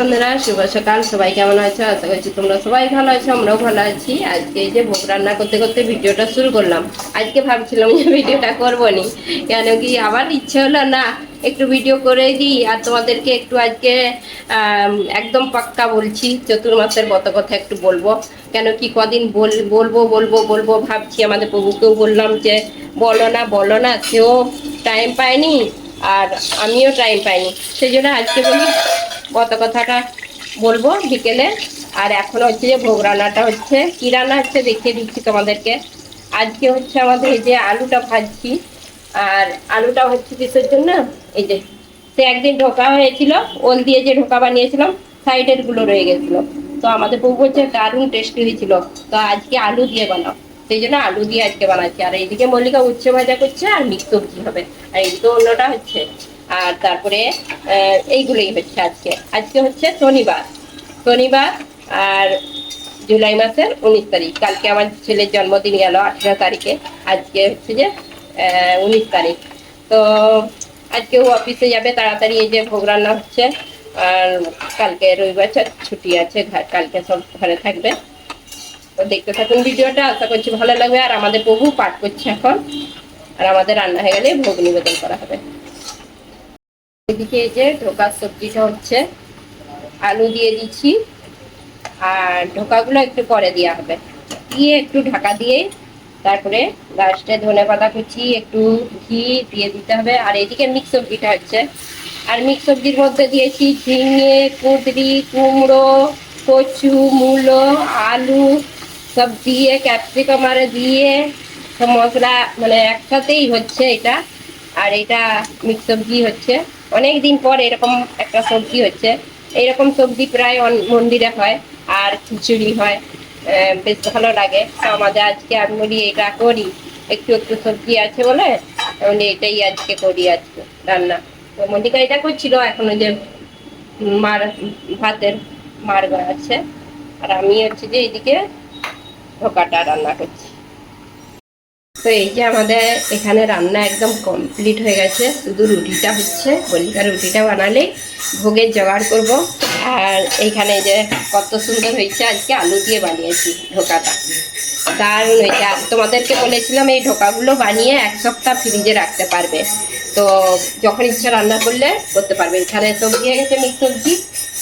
বন্ধুরা, শুভ সকাল। সবাই কেমন আছো? আশা করছি তোমরা সবাই ভালো আছো, আমরাও ভালো আছি। আজকে এই যে ভোগ রান্না করতে করতে ভিডিওটা শুরু করলাম। আজকে ভাবছিলাম যে ভিডিওটা করব নি কেন কি আবার ইচ্ছে হলো না, একটু ভিডিও করে দিই। আর তোমাদেরকে একটু আজকে একদম পাক্কা বলছি, চতুর্মাসের গত কথা একটু বলব। কেন কি কদিন বল, বলব বলব বলব ভাবছি। আমাদের প্রভুকেও বললাম যে, বলো না বলো না, সেও টাইম পায়নি, আর আমিও টাইম পাইনি। সেই জন্য আজকে বলি গত কথাটা বলব বিকেলে? আর এখন হচ্ছে যে ভোগ রান্নাটা হচ্ছে। কি রান্না হচ্ছে দেখিয়ে দিচ্ছি তোমাদেরকে। আজকে হচ্ছে আমাদের এই যে আলুটা ভাজছি। আর আলুটা হচ্ছে কিসের জন্য? এই যে, সে একদিন ঢোকা হয়েছিল, ওল দিয়ে যে ঢোকা বানিয়েছিলাম, সাইডেরগুলো রয়ে গেছিল। তো আমাদের বউ বলছে, দারুণ টেস্টি হয়েছিল। তো আজকে আলু দিয়ে বানাও। সেই জন্য আলু দিয়ে আজকে বানাচ্ছি। আর এইদিকে মল্লিকা উচ্ছে ভাজা করছে, আর মিক্স সবজি হবে। আর এই তো অন্যটা হচ্ছে আর তারপরে এইগুলোই হচ্ছে আজকে। আজকে হচ্ছে শনিবার। শনিবার আর জুলাই মাসের উনিশ তারিখ। কালকে আমার ছেলের জন্মদিন গেল আঠেরো তারিখে। আজকে হচ্ছে যে উনিশ তারিখ। তো আজকে ও অফিসে যাবে তাড়াতাড়ি, এই যে ভোগ রান্না হচ্ছে। আর কালকে রবিবার ছুটি আছে কালকে সব ঘরে থাকবে। তো দেখতে থাকুন ভিডিওটা, আশা করছি ভালো লাগবে। আর আমাদের প্রভু পাঠ করছে এখন। আর আমাদের রান্না হয়ে গেলে ভোগ নিবেদন করা হবে। এদিকে এই যে ঢোকার সবজিটা হচ্ছে, আলু দিয়ে দিচ্ছি, আর ঢোকাগুলো একটু পরে দেওয়া হবে। দিয়ে একটু ঢাকা দিয়ে তারপরে লাস্টে ধনে পাতা কুচি, একটু ঘি দিয়ে দিতে হবে। আর এদিকে মিক্স সবজিটা হচ্ছে। আর মিক্স সবজির মধ্যে দিয়েছি ঝিঙে, কুঁদরি, কুমড়ো, কচু, মূলো, আলু, সব দিয়ে ক্যাপসিকাম আর দিয়ে মশলা মানে একসাথেই হচ্ছে এটা। আর এটা মিক্স সবজি হচ্ছে। অনেক দিন পর এরকম একটা সবজি হচ্ছে। এইরকম সবজি প্রায় মন্দিরে হয়, আর খিচুড়ি হয় বেশ ভালো লাগে। আমাদের আজকে আমি বলি, এটা করি। একটু একটু সবজি আছে বলে, আমি এটাই আজকে করি আজকে রান্না। তো মল্লিকা এটা করছিল, এখন যে মার ভাতের মার আছে। আর আমি হচ্ছে যে এইদিকে ধোকাটা রান্না করছি। তো এই যে আমাদের এখানে রান্না একদম কমপ্লিট হয়ে গেছে। শুধু রুটিটা হচ্ছে, বলিকা রুটিটা বানালেই ভোগের জোগাড় করব। আর এইখানে যে কত সুন্দর হয়েছে, আজকে আলু দিয়ে বানিয়েছি ঢোকাটা। দারুণ হয়েছে। তোমাদেরকে বলেছিলাম এই ঢোকাগুলো বানিয়ে এক সপ্তাহ ফ্রিজে রাখতে পারবে। তো যখন ইচ্ছা রান্না করলে করতে পারবে। এখানে সবজি হয়ে গেছে মিক্স সবজি।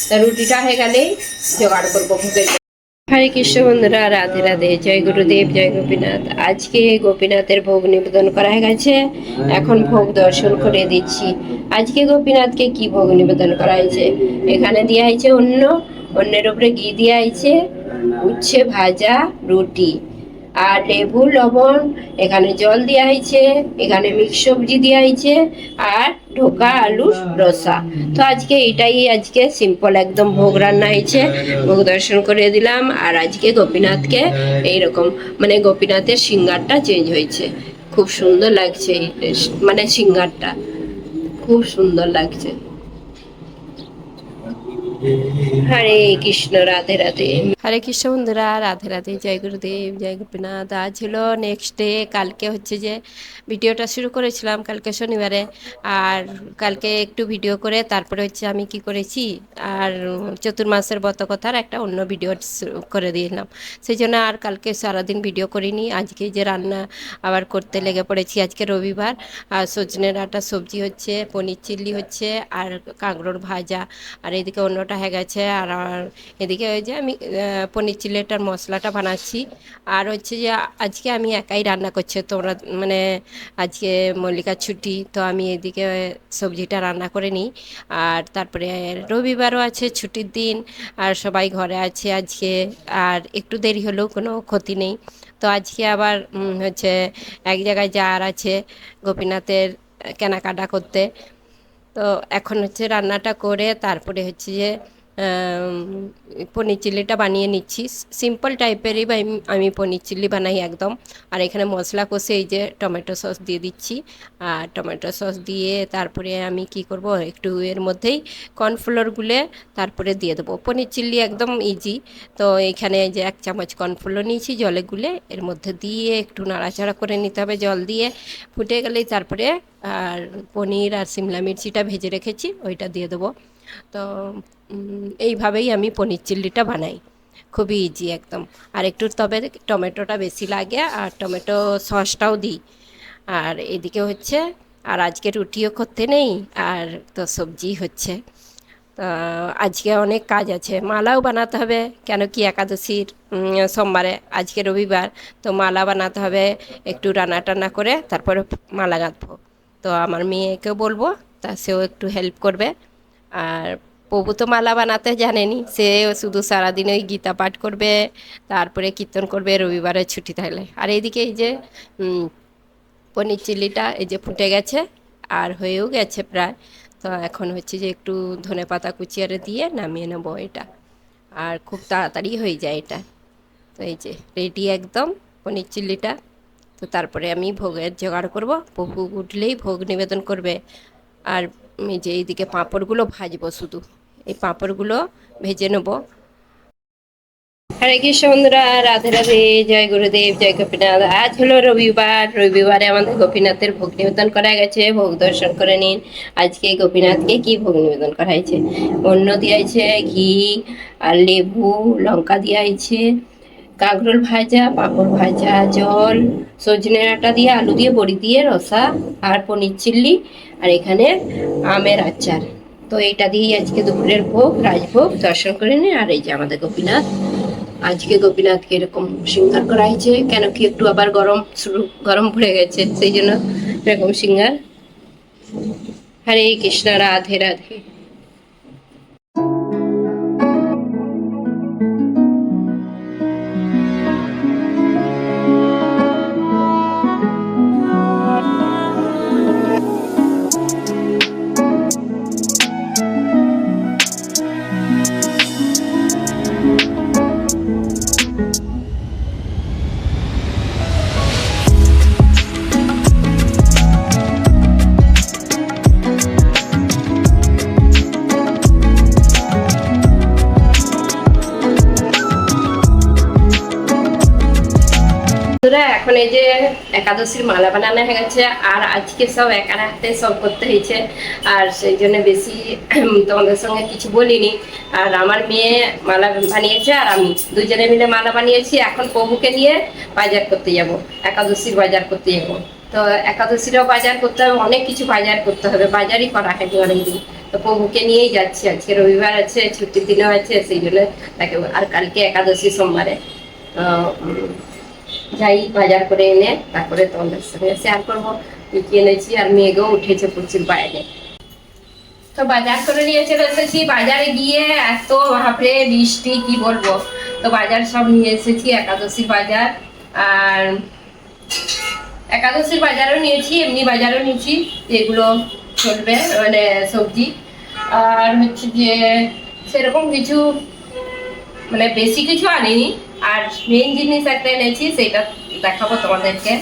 তা রুটিটা হয়ে গেলেই জোগাড় করব ভোগের হরে কৃষ্ণ বন্ধুরা, রাধে রাধে, জয় গুরুদেব, জয় গোপীনাথ। আজকে গোপীনাথের ভোগ নিবেদন করা গেছে। এখন ভোগ দর্শন করে দিচ্ছি। আজকে গোপীনাথকে কি ভোগ নিবেদন করা হয়েছে? এখানে দেওয়া হয়েছে অন্য অন্যের উপরে ঘি দেওয়া হয়েছে, উচ্ছে ভাজা, রুটি। আর লেবু, লবণ, এখানে জল দেওয়া হয়েছে, এখানে মিক্স সবজি দেওয়া হয়েছে, আর ঢোকা আলুর রসা। তো আজকে এটাই আজকে সিম্পল একদম ভোগ রান্না হয়েছে। ভোগ দর্শন করে দিলাম, আর আজকে গোপীনাথকে এইরকম মানে গোপীনাথের সিঙ্গারটা চেঞ্জ হয়েছে। খুব সুন্দর লাগছে মানে সিঙ্গারটা। খুব সুন্দর লাগছে। হরে কৃষ্ণ, রাধে রাধে। হরে কৃষ্ণ বন্ধুরা, রাধে রাধে। জয় গুরুদেব, জয় গোপীনাথ। আজ হলো নেক্সট ডে কালকে হচ্ছে যে ভিডিওটা শুরু করেছিলাম কালকে শনিবারে। আর কালকে একটু ভিডিও করে তারপরে হচ্ছে আমি কি করেছি, আর চতুর্মাসের ব্রত কথার একটা অন্য ভিডিও করে দিয়েছিলাম সেই জন্য আর কালকে সারাদিন ভিডিও করিনি। আজকে যে রান্না আবার করতে লেগে পড়েছি আজকে রবিবার। আর সজনে ডাঁটা সবজি হচ্ছে, পনির চিল্লি হচ্ছে, আর কাঁকড়োর ভাজা। আর এদিকে অন্যটা হয়ে গেছে, আর এদিকে ওই যে আমি পনির চিল্লিটার মশলাটা বানাচ্ছি। আর হচ্ছে যে আজকে আমি একাই রান্না করছি তোমরা মানে আজকে মল্লিকার ছুটি, তো আমি এদিকে সবজিটা রান্না করে নিই। আর তারপরে রবিবারও আছে ছুটির দিন, আর সবাই ঘরে আছে আজকে, আর একটু দেরি হলেও কোনো ক্ষতি নেই। তো আজকে আবার হচ্ছে এক জায়গায় যাওয়ার আছে গোপীনাথের কেনাকাটা করতে তো এখন হচ্ছে রান্নাটা করে তারপরে হচ্ছে যে পনির চিল্লিটা বানিয়ে নিচ্ছি। সিম্পল টাইপেরই আমি- পনির চিল্লি বানাই একদম। আর এখানে মশলা কষে এই যে টমেটো সস দিয়ে দিচ্ছি। আর টমেটো সস দিয়ে তারপরে আমি কি করব, একটু এর মধ্যেই কর্নফ্লোর গুলে তারপরে দিয়ে দেবো। পনির চিল্লি একদম ইজি তো এখানে যে এক চামচ কর্নফ্লোর নিয়েছি জলে গুলে। এর মধ্যে দিয়ে একটু নাড়াচাড়া করে নিতে হবে জল দিয়ে। ফুটে গেলেই তারপরে আর পনির আর সিমলা মির্চিটা ভেজে রেখেছি, ওইটা দিয়ে দেবো। তো এইভাবেই আমি পনির চিল্লিটা বানাই। খুবই ইজি একদম। আর একটু তবে টমেটোটা বেশি লাগে আর টমেটো সসটাও দিই। আর এদিকে হচ্ছে, আর আজকে রুটিও করতে নেই আর তো সবজি হচ্ছে। তা, আজকে অনেক কাজ আছে। মালাও বানাতে হবে, কেন কি একাদশীর সোমবারে, আজকে রবিবার। তো মালা বানাতে হবে, একটু রান্না টান্না করে তারপরে মালা গাঁথবো। তো আমার মেয়েকেও বলব, তা সেও একটু হেল্প করবে। আর প্রভু তো মালা বানাতে জানেনি, সে শুধু সারাদিন ওই গীতা পাঠ করবে, তারপরে কীর্তন করবে রবিবারে ছুটি থাকলে আর এইদিকে এই যে পনির চিল্লিটা এই যে ফুটে গেছে, আর হয়েও গেছে প্রায়। তো এখন হচ্ছে যে একটু ধনে পাতা কুচিয়ারে দিয়ে নামিয়ে নেব এটা। আর খুব তাড়াতাড়ি হয়ে যায় এটা। তো এই যে রেডি একদম পনির চিল্লিটা। তো তারপরে আমি ভোগের জোগাড় করব। প্রভু উঠলেই ভোগ নিবেদন করবে। আর যে এইদিকে পাঁপড়গুলো ভাজবো শুধু, এই পাঁপড়গুলো ভেজে নেব। হরে কৃষ্ণ বন্ধুরা রাধে রাধে, জয় গুরুদেব, জয় গোপীনাথ। আজ হলো রবিবার, রবিবারে আমাদের গোপীনাথের ভোগ নিবেদন করা গেছে, ভোগ দর্শন করে নিন। আজকে গোপীনাথকে কি ভোগ নিবেদন করা হয়েছে? অন্য দিয়েছে, ঘি আর লেবু, লঙ্কা দিয়েছে। কাঁকরোল ভাজা, পাঁপড় ভাজা, জল, সজনে ডাঁটা দিয়ে, আলু দিয়ে, বড়ি দিয়ে, রসা আর পনির চিল্লি আর এখানে আমের আচার। তো এটা দিয়েই আজকে দুপুরের ভোগ, রাজভোগ। দর্শন করে নিন। আর এই যে আমাদের গোপীনাথ, আজকে গোপীনাথকে এরকম সিঙ্গার করা হয়েছে। কেন কি একটু আবার গরম শুরু, গরম পড়ে গেছে, সেই জন্য এরকম সিঙ্গার। হরে কৃষ্ণ, রাধে রাধে। বন্ধুরা, এখন এই যে একাদশীর মালা বানানো হয়ে গেছে, আর আজকে সব একা হাতে সব করতে হয়েছে। আর সেই জন্য বেশি তোমাদের সঙ্গে কিছু বলিনি। আর আমার মেয়ে মালা বানিয়েছে, আর আমি দুজনে মিলে মালা বানিয়েছি। এখন প্রভুকে নিয়ে বাজার করতে যাব, একাদশীর বাজার করতে যাব। তো একাদশীরও বাজার করতে হবে, অনেক কিছু বাজার করতে হবে, বাজারই করা হয়নি অনেকদিন তো প্রভুকে নিয়েই যাচ্ছি, আজকে রবিবার আছে, ছুটির দিনও আছে, সেই জন্য তাকে আর কালকে একাদশী সোমবারে। যাই বাজার করে এনে তারপরে তোমাদের সঙ্গে শেয়ার করব। কি এনেছি আর মেঘও উঠেছে প্রচুর বাইরে। তো বাজার করে নিয়ে চলে এসেছি। বাজারে গিয়ে এত ভাবে বৃষ্টি, কি বলব? তো বাজার সব নিয়ে এসেছি একাদশী বাজার। আর একাদশীর বাজারও নিয়েছি, এমনি বাজারও নিয়েছি এগুলো চলবে মানে সবজি। আর হচ্ছে যে সেরকম কিছু মানে বেশি কিছু আনিনি। আর মেন জিনিস একটা এনেছি, সেটা দেখাবো তোমাদেরকে।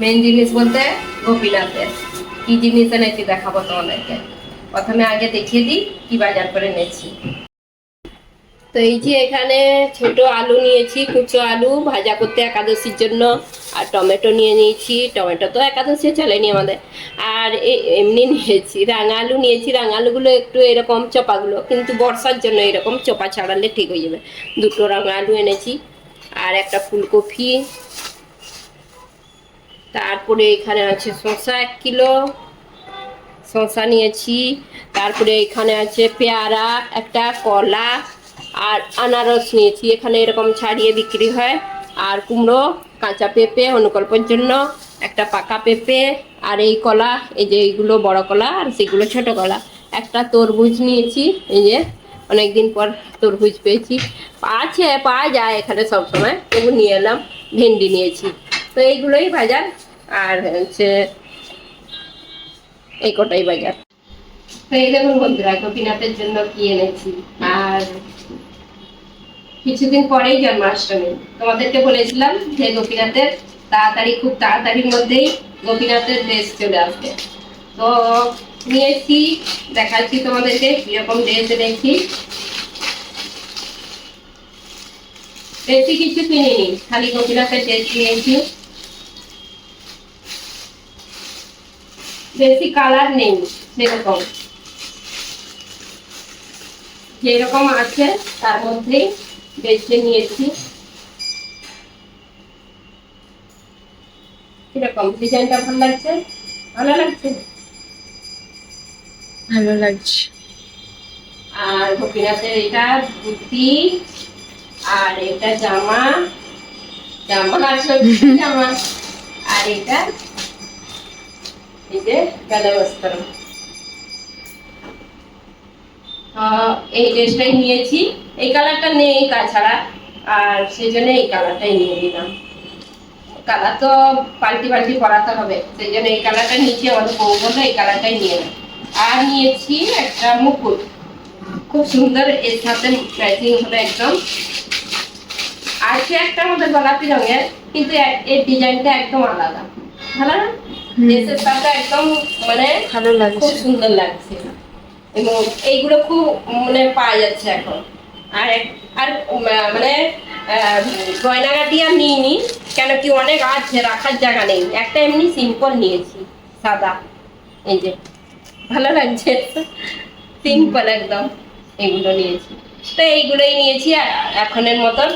মেন জিনিস বলতে গোপীনাথের। কি জিনিস এনেছি দেখাবো তোমাদেরকে। প্রথমে আগে দেখিয়ে দিই, কি বাজার করে এনেছি। তো এই যে এখানে ছোট আলু নিয়েছি, কুচো আলু, ভাজা করতে একাদশীর জন্য। আর টমেটো নিয়ে নিয়েছি, টমেটো তো একাদশী চলেনি আমাদের। আর এমনি নিয়েছি, রাঙা আলু নিয়েছি, রাঙা আলুগুলো একটু এরকম চোপাগুলো, কিন্তু বর্ষার জন্য এরকম চোপা ছাড়ালে ঠিক হয়ে যাবে। দুটো রাঙা আলু এনেছি, আর একটা ফুলকপি। তারপরে এখানে আছে শসা এক কিলো, শসা নিয়েছি। তারপরে এখানে আছে পেয়ারা, একটা কলা আর আনারস নিয়েছি। এখানে এরকম ছাড়িয়ে বিক্রি হয়। আর কুমড়ো, কাঁচা পেঁপে, অনুকল্পের জন্য একটা পাকা পেঁপে আর এই কলা, এই যে এইগুলো বড় কলা আর সেগুলো ছোট কলা। একটা তরমুজ নিয়েছি, এই যে অনেকদিন পর তরমুজ পেয়েছি। আছে, পাওয়া যায় এখানে সবসময়। তবু নিয়ে এলাম, ভেন্ডি নিয়েছি। তো এইগুলোই বাজার। আর হচ্ছে এই কটাই বাজার। তো এই দেখুন বন্ধুরা, গোপীনাথের জন্য কি এনেছি। আর কিছুদিন পরেই জন্মাষ্টমী। তোমাদেরকে বলেছিলাম যে গোপীনাথের তাড়াতাড়ি, খুব তাড়াতাড়ির মধ্যেই গোপীনাথের ড্রেস চলে আসবে। তো নিয়েছি, দেখাচ্ছি তোমাদেরকে কীরকম ড্রেস এনেছি। বেশি কিছু কিনিনি, খালি গোপীনাথের ড্রেস নিয়েছি। বেশি কালার নেই সেরকম। যেরকম আছে, তার মধ্যেই বেছে নিয়েছি। কীরকম? ডিজাইনটা ভালো লাগছে? ভালো লাগছে? ভালো লাগছে। আর গোপীনাথের এটা ধুতি আর এটা জামা। জামা আছে জামা। আর এটা এই যে বস্ত্র। এই ড্রেসটাই নিয়েছি। এই কালারটা নেই তাছাড়া আর সেই জন্য এই কালারটাই নিয়ে নিলাম। কালার তো পাল্টি পাল্টি করাতে হবে সেই জন্য এই কালারটা নিয়েছি আমাদের বউ বলল এই কালারটাই নিয়ে। আর নিয়েছি একটা মুকুট। খুব সুন্দর এর সাথে ম্যাচিং হলো একদম। আছে একটা আমাদের গোলাপি রঙের কিন্তু এর ডিজাইনটা একদম আলাদা। ভালো না? ড্রেসের সাথে একদম মানে ভালো খুব সুন্দর লাগছে। এবং এইগুলো খুব মানে পাওয়া যাচ্ছে এখন। আর আর মানে গয়নাগাটি আর নিইনি কেন কি অনেক আছে, রাখার জায়গা নেই। একটা এমনি সিম্পল নিয়েছি, সাদা। এই যে, ভালো লাগছে। সিম্পল একদম, এগুলো নিয়েছি। তো এইগুলোই নিয়েছি এখনের মতন।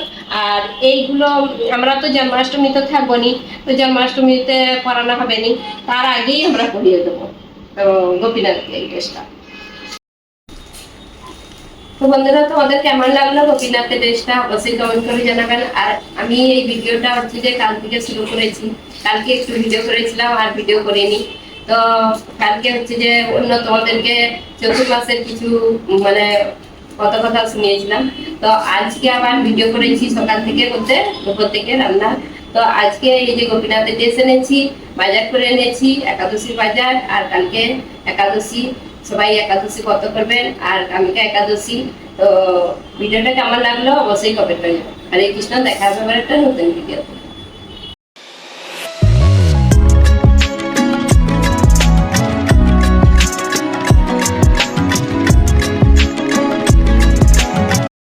আর এইগুলো আমরা তো জন্মাষ্টমীতে থাকব নি তো জন্মাষ্টমীতে পড়ানো হবে নি। তার আগেই আমরা পড়িয়ে দেবো, তো গোপীনাথকে এই ড্রেসটা। তো বন্ধুরা, তোমাদের কেমন লাগল? গোপীনাথের ড্রেসটা অবশ্যই কমেন্ট করে জানাবেন। আর আমি এই ভিডিওটা হচ্ছে যে কাল থেকে শুরু করেছি। কালকে একটু ভিডিও করেছিলাম, আর ভিডিও করিনি। তো কালকে হচ্ছে যে অন্য তোমাদেরকে চতুর্মাসের কিছু মানে কত কথা শুনিয়েছিলাম। তো আজকে আবার ভিডিও করেছি সকাল থেকে করতে দুপুর থেকে রান্না। তো আজকে এই যে গোপীনাথের ড্রেস এনেছি, বাজার করে এনেছি একাদশী বাজার, আর কালকে একাদশী। সবাই একাদশী কত করবেন? আর আমি তো একাদশী, তো ভিডিওটা কেমন লাগল? অবশ্যই কমেন্ট করবেন হরে কৃষ্ণ, দেখা হবে একটা নতুন ভিডিও